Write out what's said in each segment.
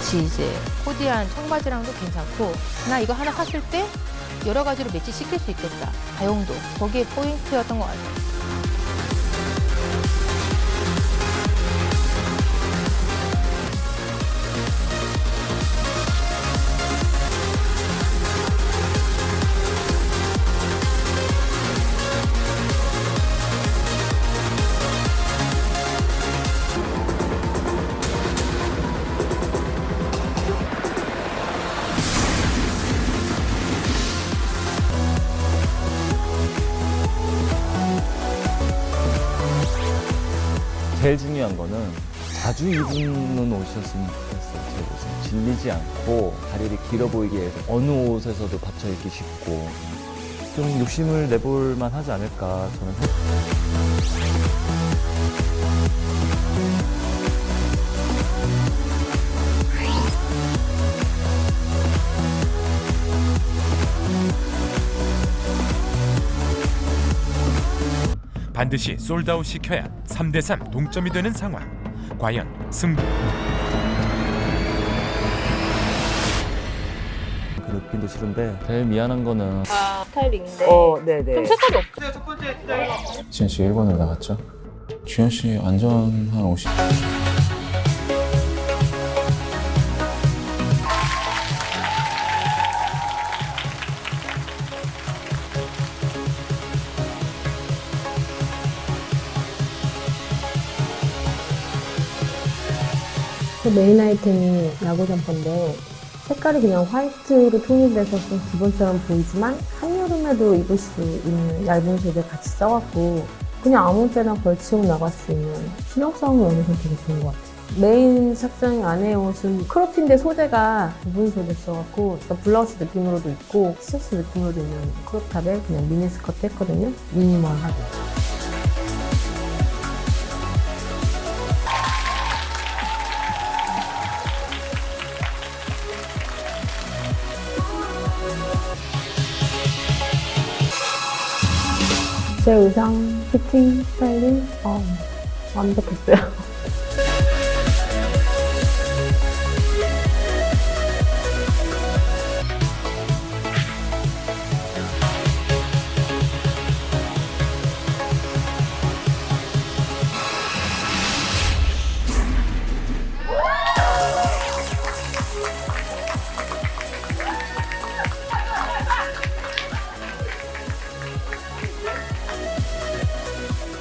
같이 이제 코디한 청바지랑도 괜찮고 나 이거 하나 샀을 때 여러 가지로 매치 시킬 수 있겠다. 다용도 거기에 포인트였던 것 같아요. 제일 중요한 거는 자주 입는 옷이었으면 좋겠어요. 제 옷은 질리지 않고 다리를 길어 보이게 해서 어느 옷에서도 받쳐 입기 쉽고 좀 욕심을 내볼 만 하지 않을까 저는 생각- 반드시 솔드아웃 시켜야 3대3 동점이 되는 상황. 과연 승부. 그 느낌도 싫은데 제일 미안한 거는 아 스타일링인데 어, 네네. 좀 색깔이 없 지현 씨 1번으로 나갔죠? 지현 씨 안전한 50. 그 메인 아이템이 야구 점퍼인데 색깔이 그냥 화이트로 통일돼서 좀 기본처럼 보이지만 한여름에도 입을 수 있는 얇은 소재 같이 써갖고 그냥 아무 때나 걸치고 나갈 수 있는 신용성이 어느 정도 되게 좋은 것 같아요. 메인 착장 안에 옷은 크롭인데 소재가 부분 소재 써갖고 블라우스 느낌으로도 있고 스셔츠 느낌으로도 있는 크롭탑에 그냥 미니스커트 했거든요. 미니멀하게. 제 의상, 피팅, 스타일링, 어, 완벽했어요.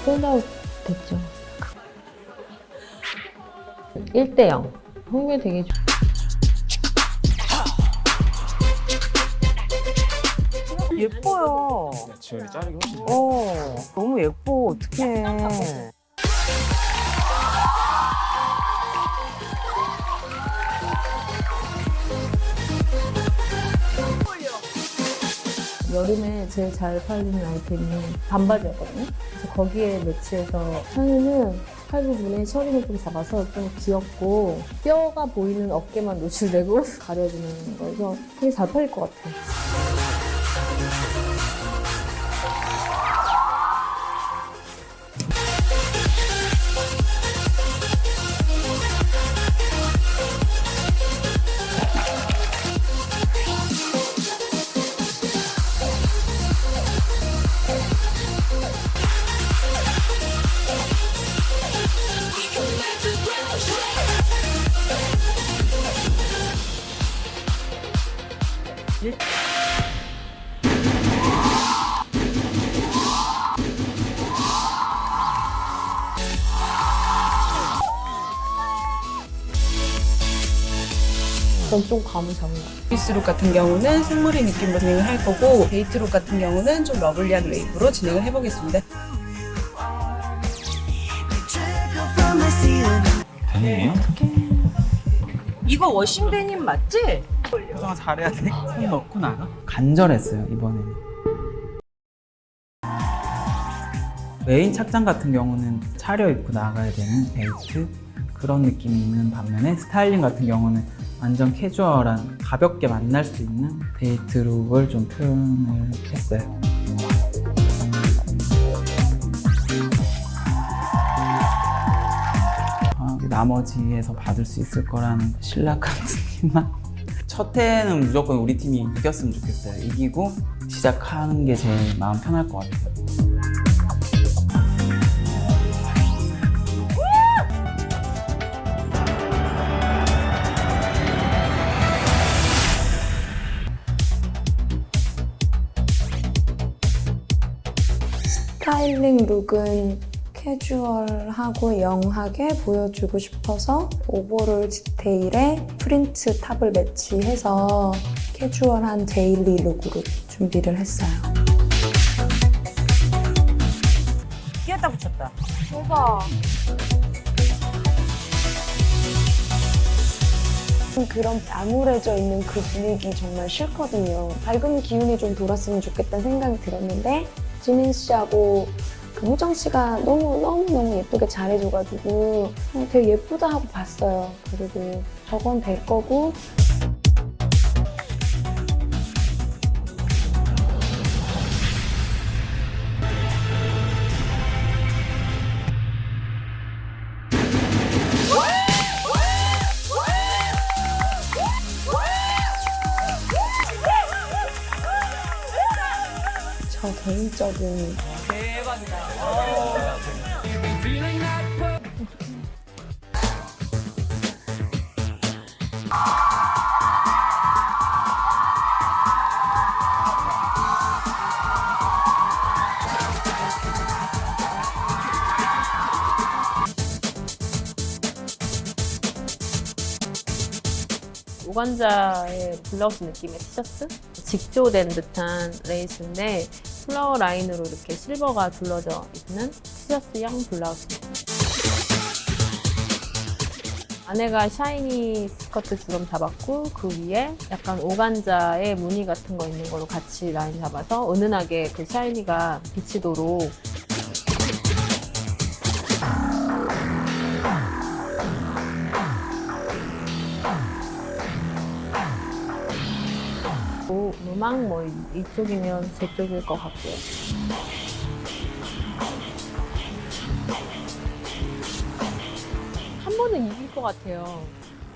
홀아웃 됐죠. 1대0. 홍미 되게 좋 예뻐요. 지현이 자르기 훨씬 어, 너무 예뻐. 어떡해. 여름에 제일 잘 팔리는 아이템이 반바지였거든요. 거기에 매치해서 하면은 팔 부분에 셔링을 좀 잡아서 좀 귀엽고 뼈가 보이는 어깨만 노출되고 가려지는 거여서 되게 잘 팔릴 것 같아요. 그건 좀 같아요. 비스룩 같은 경우는 생머리 느낌으로 진행을 할 거고 데이트룩 같은 경우는 좀 러블리한 웨이브로 진행을 해보겠습니다. 데님이요? 이거 워싱 데님 맞지? 구성 잘해야 돼. 손 넣고 나가. 간절했어요 이번에는. 메인 착장 같은 경우는 차려입고 나가야 되는 데이트 그런 느낌이 있는 반면에 스타일링 같은 경우는 완전 캐주얼한 가볍게 만날 수 있는 데이트 룩을 좀 표현을 했어요. 아, 나머지에서 받을 수 있을 거라는 신랄한 느낌만. 첫 해는 무조건 우리 팀이 이겼으면 좋겠어요. 이기고 시작하는 게 제일 마음 편할 것 같아요. 스타일링 룩은 캐주얼하고 영하게 보여주고 싶어서 오버롤 디테일에 프린트 탑을 매치해서 캐주얼한 데일리 룩으로 준비를 했어요. 끼었다 붙였다. 그런 암울해져 있는 그 분위기 정말 싫거든요. 밝은 기운이 좀 돌았으면 좋겠다는 생각이 들었는데 지민 씨하고 그 호정 씨가 너무 너무 너무 예쁘게 잘해줘가지고 어, 되게 예쁘다 하고 봤어요. 그리고 저건 될 거고 개인적인 오간자의 블라우스 느낌의 티셔츠? 직조된 듯한 레이스인데 플라워 라인으로 이렇게 실버가 둘러져 있는 티셔츠형 블라우스. 안에가 샤이니 스커트 주름 잡았고 그 위에 약간 오간자의 무늬 같은 거 있는 걸로 같이 라인 잡아서 은은하게 그 샤이니가 비치도록 뭐, 음악 뭐 이- 이쪽이면 제 쪽일 것 같고요. 한 번은 이길 것 같아요.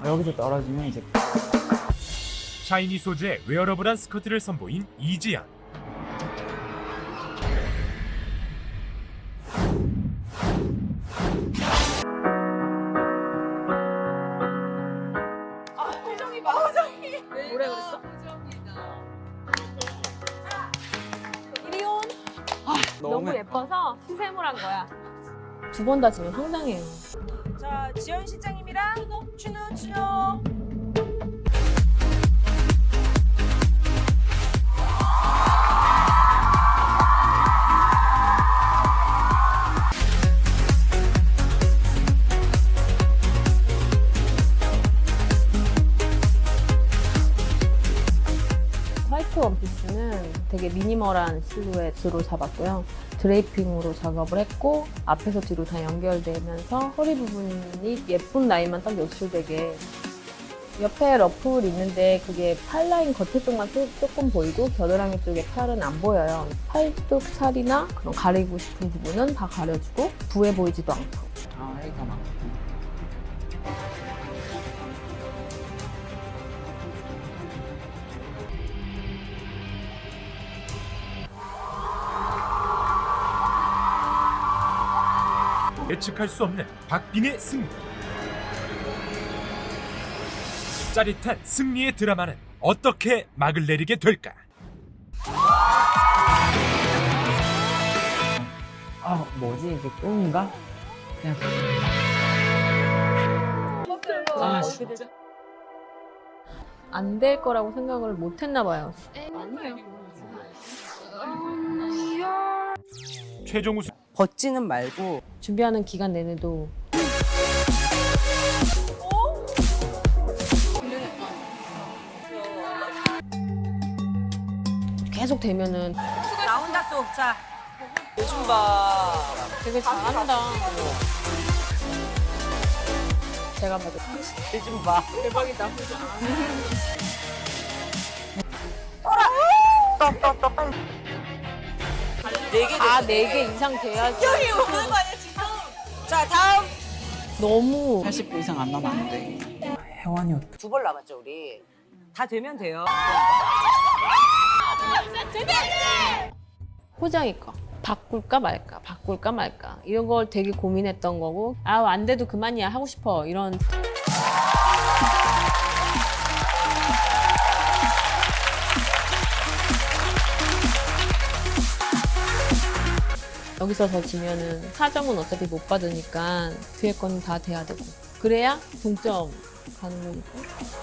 아, 여기서 떨어지면 이제 샤이니 소재의 웨어러블한 스커트를 선보인 이지연. 예뻐서 시샘을 한 거야. 두 번 다 지면 황당해요. 자, 지연 실장님이랑 추는 추요. 화이트 원피스는 되게 미니멀한 실루엣으로 잡았고요. 드레이핑으로 작업을 했고 앞에서 뒤로 다 연결되면서 허리 부분이 예쁜 라인만 딱 연출되게. 옆에 러플 있는데 그게 팔 라인 겉에 쪽만 조- 조금 보이고 겨드랑이 쪽에 팔은 안 보여요. 팔뚝 살이나 그런 가리고 싶은 부분은 다 가려주고 부해 보이지도 않고. 아, 여기가 막 예측할 수 없는 박빙의 승리. 짜릿한 승리의 드라마는 어떻게 막을 내리게 될까? 아 뭐지 이게 꿈인가? 그냥 아 진짜 안 될 거라고 생각을 못 했나 봐요. 최종 우승 벗지는 말고 준비하는 기간 내내도 계속 되면은 나온다 또. 자, 요즘 봐. 되게 잘한다. 제가 봐도 요즘 봐. 대박이다. 네개 다 4개 이상 돼야지. 오는 거 아니야 지금? 자, 다음 너무 80분 이상 안 나면 안 돼. 혜원이 어때? 두벌 남았죠 우리. 다 되면 돼요. 호장이 거. 바꿀까 말까, 바꿀까 말까. 이런 걸 되게 고민했던 거고, 아, 안 돼도 그만이야, 하고 싶어. 이런. 여기서 더 지면은 4점은 어차피 못 받으니까 뒤에 거는 다 돼야 되고. 그래야 동점 가는 거니까.